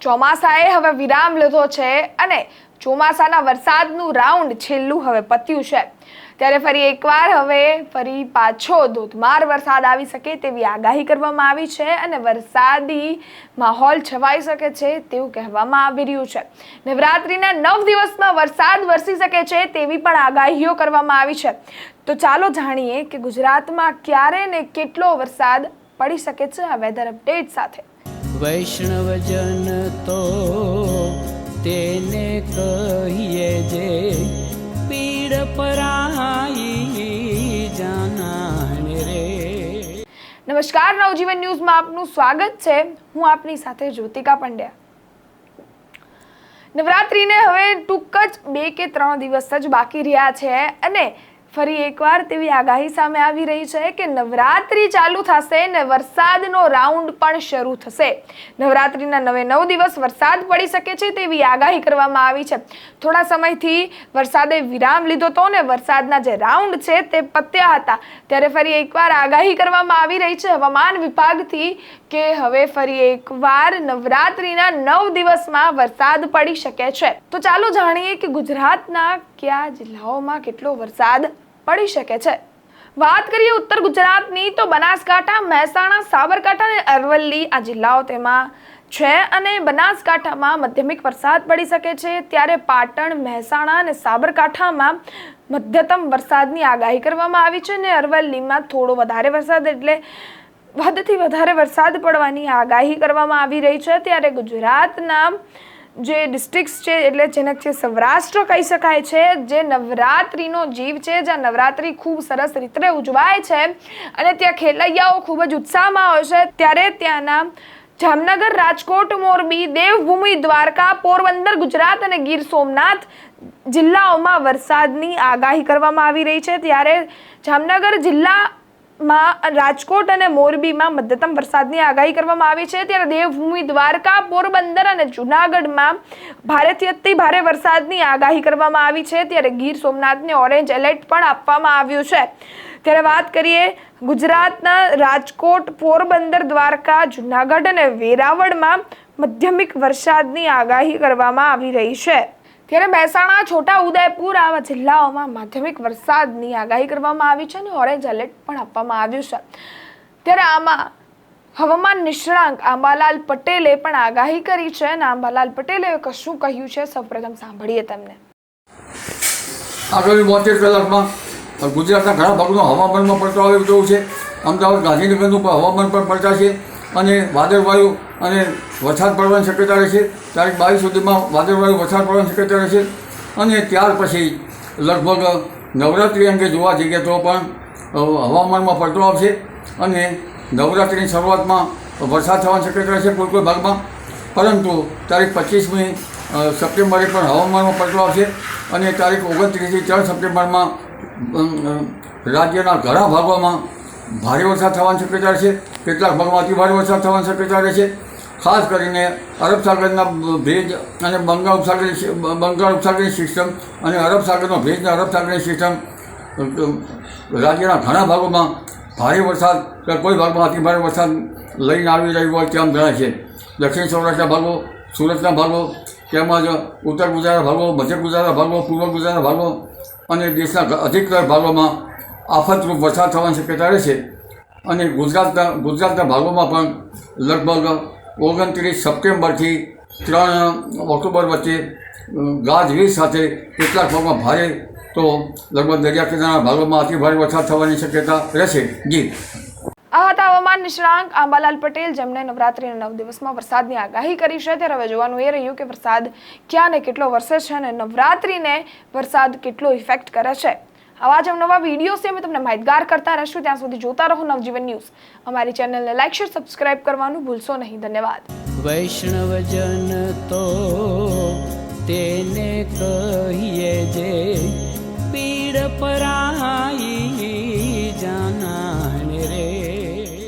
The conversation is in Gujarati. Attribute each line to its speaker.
Speaker 1: ચોમાસાએ હવે વિરામ લીધો છે અને ચોમાસાના વરસાદનું રાઉન્ડ છેલ્લું હવે પત્યું છે. ત્યારે ફરી એકવાર હવે ફરી પાછો ધોધમાર વરસાદ આવી શકે તેવી આગાહી કરવામાં આવી છે અને વરસાદી માહોલ છવાઈ શકે છે તેવું કહેવામાં આવી રહ્યું છે. નવરાત્રિના નવ દિવસમાં વરસાદ વરસી શકે છે તેવી પણ આગાહીઓ કરવામાં આવી છે. તો ચાલો જાણીએ કે ગુજરાતમાં ક્યારે ને કેટલો વરસાદ પડી શકે છે આ વેધર અપડેટ સાથે.
Speaker 2: વૈષ્ણવજન તો તેને કહીએ જે પીડ પરાઈ જાનાને રે.
Speaker 1: નમસ્કાર, નવજીવન ન્યૂઝમાં આપનું સ્વાગત છે. હું આપની સાથે જ્યોતિકા પંડ્યા. નવરાત્રિને હવે ટૂંક જ બે કે ત્રણ દિવસ જ બાકી રહ્યા છે અને ફરી એકવાર તેવી આગાહી સામે આવી રહી છે કે નવરાત્રિ ચાલુ થશે ને વરસાદનો રાઉન્ડ પણ શરૂ થશે. નવરાત્રિના નવે નવ દિવસ વરસાદ પડી શકે છે તેવી આગાહી કરવામાં આવી છે. થોડા સમયથી વરસાદે વિરામ લીધો હતો ને વરસાદના જે રાઉન્ડ છે તે પત્યા હતા. ત્યારે ફરી એકવાર આગાહી કરવામાં આવી રહી છે હવામાન વિભાગથી કે હવે ફરી એકવાર નવરાત્રિના નવ દિવસમાં વરસાદ પડી શકે છે. તો ચાલો જાણીએ કે ગુજરાતના કયા જિલ્લાઓમાં કેટલો વરસાદ પડી શકે છે. વાત કરીએ ઉત્તર ગુજરાતની, તો બનાસકાંઠા, મહેસાણા, સાબરકાંઠા અને અરવલ્લી આ જિલ્લાઓ તેમાં છે અને બનાસકાંઠામાં મધ્યમિક વરસાદ પડી શકે છે. ત્યારે પાટણ, મહેસાણા અને સાબરકાંઠામાં મધ્યતમ વરસાદની આગાહી કરવામાં આવી છે અને અરવલ્લીમાં થોડો વધારે વરસાદ એટલે હદથી વધારે વરસાદ પડવાની આગાહી કરવામાં આવી રહી છે. ત્યારે ગુજરાતના જે ડિસ્ટ્રિક્ટ્સ છે, એટલે જેને છે સૌરાષ્ટ્ર કહી શકાય છે, જે નવરાત્રિનો જીવ છે, જ્યાં નવરાત્રિ ખૂબ સરસ રીતે ઉજવાય છે અને ત્યાં ખેલૈયાઓ ખૂબ જ ઉત્સાહમાં હોય છે. ત્યારે ત્યાંના જામનગર, રાજકોટ, મોરબી, દેવભૂમિ, દ્વારકા, પોરબંદર, ગુજરાત અને ગીર સોમનાથ જિલ્લાઓમાં વરસાદની આગાહી કરવામાં આવી રહી છે. ત્યારે જામનગર જિલ્લામાં રાજકોટ અને મોરબીમાં મધ્યતમ વરસાદની આગાહી કરવામાં આવી છે. ત્યારે દેવભૂમિ, દ્વારકા, પોરબંદર અને જુનાગઢમાં ભારેથી અતિ ભારે વરસાદની આગાહી કરવામાં આવી છે. ત્યારે ગીર સોમનાથને ઓરેન્જ એલર્ટ પણ આપવામાં આવ્યું છે. ત્યારે વાત કરીએ ગુજરાતના રાજકોટ, પોરબંદર, દ્વારકા, જુનાગઢ અને વેરાવળમાં મધ્યમિક વરસાદની આગાહી કરવામાં આવી રહી છે. ત્યારે મહેસાણા, છોટા, ઉદયપુર આવા જિલ્લાઓમાં માધ્યમિક વરસાદની આગાહી કરવામાં આવી છે અને ઓરેન્જ એલર્ટ પણ આપવામાં આવ્યું છે. ત્યારે આમાં હવામાન નિષ્ણાંક આંબાલાલ પટેલે પણ આગાહી કરી છે અને આંબાલાલ પટેલે કશું કહ્યું છે? સૌપ્રથમ સાંભળીએ તેમને.
Speaker 3: આગામી બોતેર કલાકમાં ગુજરાતના ઘણા ભાગનું હવામાનમાં પડતો આવી જવું છે. અમદાવાદ ગાંધીનગરનું પણ હવામાન પણ પડતાશે અને વાદળવાયુ અને વરસાદ પડવાની શક્યતા રહેશે. તારીખ બાવીસ સુધીમાં વાદળવાયુ વરસાદ પડવાની શક્યતા રહેશે. અને ત્યાર પછી લગભગ નવરાત્રિ અંગે જોવા જઈએ તો પણ હવામાનમાં પડતો આવશે. અને નવરાત્રિની શરૂઆતમાં વરસાદ થવાની શક્યતા રહેશે કોઈ કોઈ ભાગમાં. પરંતુ તારીખ પચીસમી સપ્ટેમ્બરે પણ હવામાનમાં પડતો આવશે. અને તારીખ ઓગણત્રીસથી ત્રણ સપ્ટેમ્બરમાં રાજ્યના ઘણા ભાગોમાં ભારે વરસાદ થવાની શક્યતા રહેશે. કેટલાક ભાગમાં અતિ ભારે વરસાદ થવાની શક્યતા રહેશે. ખાસ કરીને અરબ સાગરના ભેજ અને બંગાળ ઉપસાગરની બંગાળ ઉપસાગરની સિસ્ટમ અને અરબ સાગરનો ભેજ અને અરબ સાગરની સિસ્ટમ રાજ્યના ઘણા ભાગોમાં ભારે વરસાદ કે કોઈ ભાગમાં અતિ ભારે વરસાદ લઈને આવી રહ્યું હોય તેમ જણાય છે. દક્ષિણ સૌરાષ્ટ્રના ભાગો, સુરતના ભાગો, તેમજ ઉત્તર ગુજરાતના ભાગો, મધ્ય ગુજરાતના ભાગો, પૂર્વ ગુજરાતના ભાગો અને દેશના અધિકતર ભાગોમાં આફતરૂપ વરસાદ થવાની શક્યતા રહેશે અને ગુજરાતના ગુજરાતના ભાગોમાં પણ લગભગ ઓગણત્રીસ સપ્ટેમ્બરથી ત્રણ ઓક્ટોબર વચ્ચે ગાજવીજ સાથે કેટલાક ભાગમાં ભારે તો લગભગ દરિયા કિનારાના ભાગોમાં અતિ ભારે વરસાદ થવાની શક્યતા રહેશે. જી.
Speaker 1: આ હતા હવામાન નિષ્ણાંક. આંબાલાલ પટેલ, જેમણે નવરાત્રિના નવ દિવસમાં વરસાદની આગાહી કરી છે, ત્યારે હવે જોવાનું એ રહ્યું કે વરસાદ ક્યાં ને કેટલો વરસે છે અને નવરાત્રિને વરસાદ કેટલો ઇફેક્ટ કરે છે. આવા જ નવા વિડીયોઝથી અમે તમને માહિતગાર કરતા રહીશું. ત્યાં સુધી જોતા રહો નવજીવન ન્યૂઝ. અમારી ચેનલને લાઈક, શેર, સબસ્ક્રાઇબ કરવાનું ભૂલશો નહીં. ધન્યવાદ.
Speaker 2: વૈષ્ણવજન તો તેને કહીએ જે પીડ પરાઈ